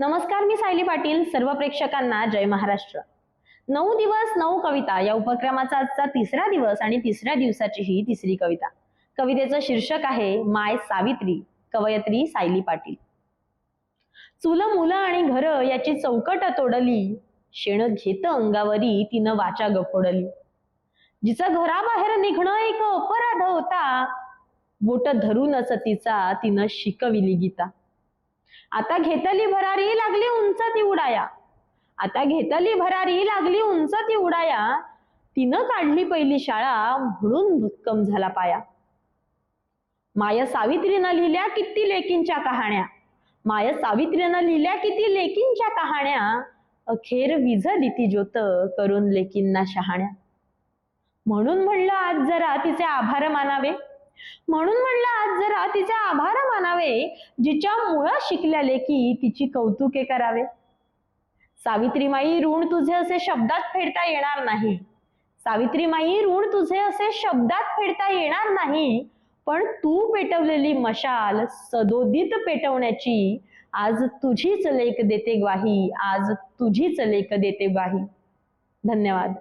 नमस्कार मी सायली पाटील. सर्व प्रेक्षकांना जय महाराष्ट्र. नऊ दिवस नऊ कविता. या उपक्रमाचा आजचा तिसरा दिवस आणि तिसऱ्या दिवसाची ही तिसरी कविता. कवितेचं शीर्षक आहे माय सावित्री. कवयत्री सायली पाटील. चुल मुलं आणि घर याची चौकट तोडली. शेण घेत अंगावरी तिनं वाचा गफोडली. जिचं घराबाहेर निघणं एक अपराध होता. बोट धरूनच तिचा तिनं शिकविली गीता. आता घेतली भरारी लागली उंच ती उडाया. आता घेतली भरारी लागली उंच ती उडाया. तिनं काढली पहिली शाळा म्हणून भक्कम झाला पाया. माय सावित्रीनं लिहिल्या किती लेकींच्या कहाण्या. माय सावित्रीनं लिहिल्या किती लेकींच्या कहाण्या. अखेर विज दिती ज्योत करून लेकींना शहाण्या. म्हणून म्हणलं आज जरा तिचे आभार मानावे. म्हणून म्हणलं आज जरा तिचे आभार मानावे जिच्या मुळा शिकल्या लेकी तिची कौतुके करावे. सावित्रीमाई ऋण तुझे असे शब्दात फेडता येणार नाही. सावित्रीमाई ऋण तुझे असे शब्दात फेडता येणार नाही. पण तू पेटवलेली मशाल सदोदित पेटवण्याची. आज तुझीच लेख देते ग्वाही आज तुझीच लेख देते ग्वाही. धन्यवाद.